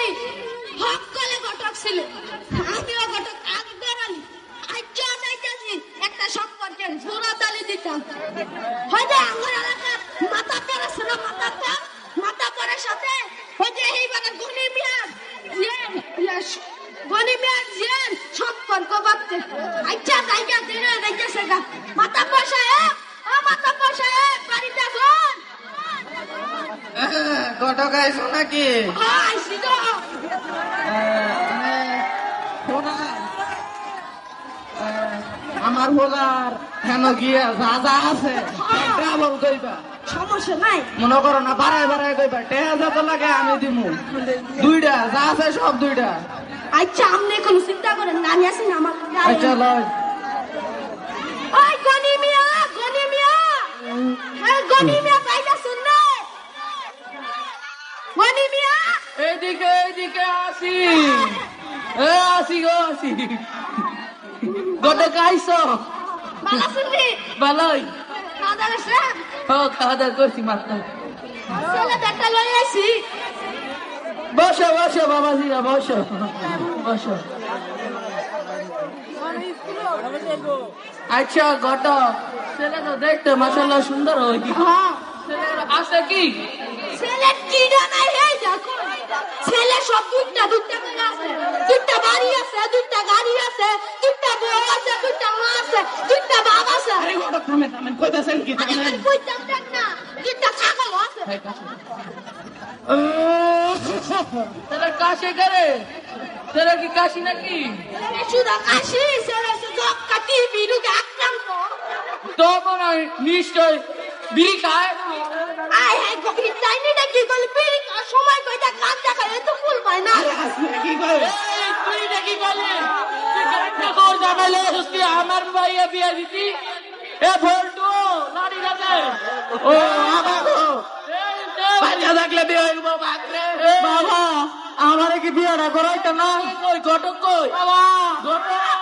করি হক কলে ঘটক ছিল। আমিও ঘটক আকবর আলী আচ্ছা নাইতাছি একটা সম্পর্কের জোড়া তালি দিতাম হয়তো আমার এলাকার মাথা পরে ছিল মাথা পা মাথা পরের সাথে হয়তো এইবারে গনি মিয়ার গনি মিয়ার জিয়ান সম্পর্ক বাড়তে আচ্ছা জায়গা দিনে দেখতেছে গা। মাথা পয়সা ও মাথা পয়সা বাড়িতে শোন ঘটক আইসো নাকি? আমার হোলার হেন গিয়া যা যা আছে ডাবল কইবা সমস্যা নাই। মনে করো না বাড়ায় বাড়ায় কইবা টেহা যত লাগে আমি দিমু। দুইটা যা আছে সব দুইটা। আচ্ছা আপনি কোনো চিন্তা করেন না আমি আছি না আমার। আচ্ছা লয়। ওই গনি মিয়া গনি মিয়া। গনি মিয়া পাইলা শুনলে গনি মিয়া এইদিকে এইদিকে আসি। এ আসি গো আসি। বালা শুনলি ভালোই। ও খাওয়া দাওয়া করছি মাত্র। বসো বসো বাবাজিরা বসো। বসো। আচ্ছা ঘটক ছেলে তো দেখতে মাসাল্লাহ সুন্দর হয়েছে হ্যাঁ। আছে কি? ছেলে কিনা দুইটা দুইটা আছে। দুইটা বাড়ি আছে দুইটা গাড়ি আছে দুইটা বউ আছে দুইটা মা আছে দুইটা বাপ আছে। আরে ঘটক থামেন থামেন কইতাছেন কি আরে কইতাম দেখ না দুইটা ছাগল আছে। ছেলে কাশে করে ছেলে কি কাশি নাকি? শুধু কাশি ছেলে শুধু কাটি বিরুকে আক্রান্ত। তো মনে হয় নিশ্চয় বিড়ি খায় আয় হায় গভীর যাইনি না কি বলে বিড়ি সময় কইটা কান দেখা এ তো ফুল পায় না কি করে তুই নাকি বলে তুই জামাইলে হস্তি আমার ভাইয়া বিয়া দিতি এ ভল্টু লাড়ি যাবে ও আমার বাচ্চা থাকলে বিয়ে হইব বাপরে বাবা আমারে কি বিয়েটা করাইতো না? কই ঘটক কই? বাবা। ঘটক?